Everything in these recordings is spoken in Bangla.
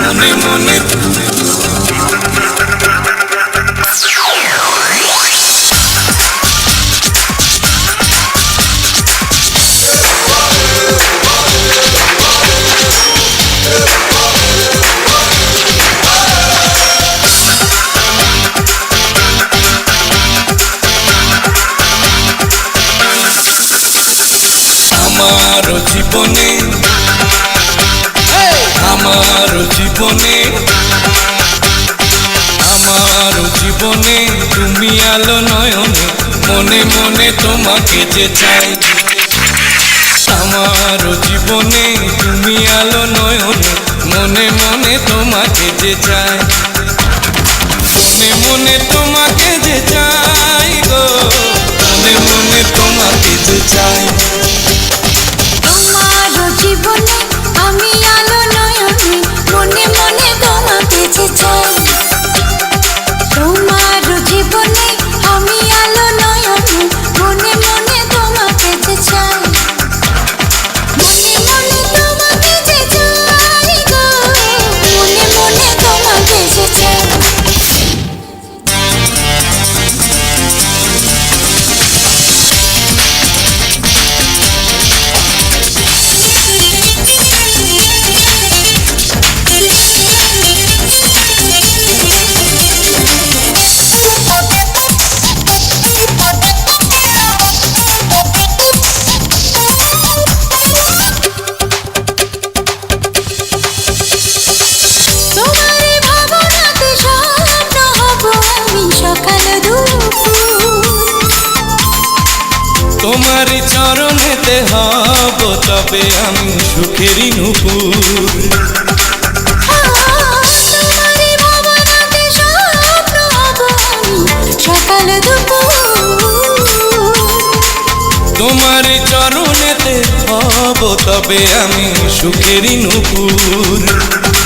মনে মনে আমার জীবনে আমার জীবনে আমার জীবনে তুমি আলো নয়নে, মনে মনে তোমাকে যে চাই। আমার জীবনে তুমি আলো নয়নে, মনে মনে তোমাকে যে চাই। মনে মনে তোমাকে যে চাই গো, মনে মনে তোমাকে যে চাই। তোমারই চরণেতে হব তবে আমি সুখেরই নুপুর। দুপুর চরণেতে হব তবে আমি সুখেরই নুপুর।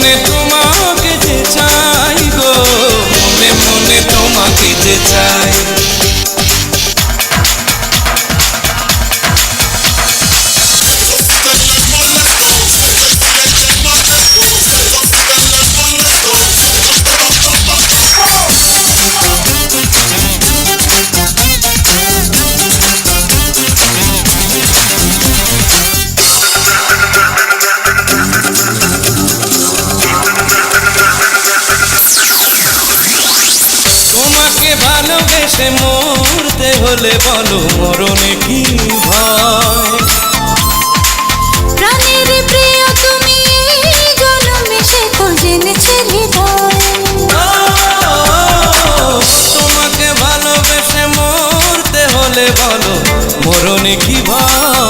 মনে মনে ভালোবেসে মরতে হলে বলো মরণে কি ভয়? প্রাণের প্রিয় তুমি এই জন্মে সে তো জেনেছে হৃদয়। তোমাকে ভালোবেসে মরতে হলে বলো মরণে কি ভয়?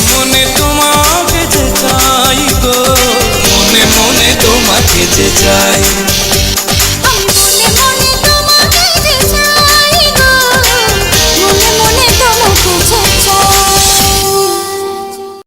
time.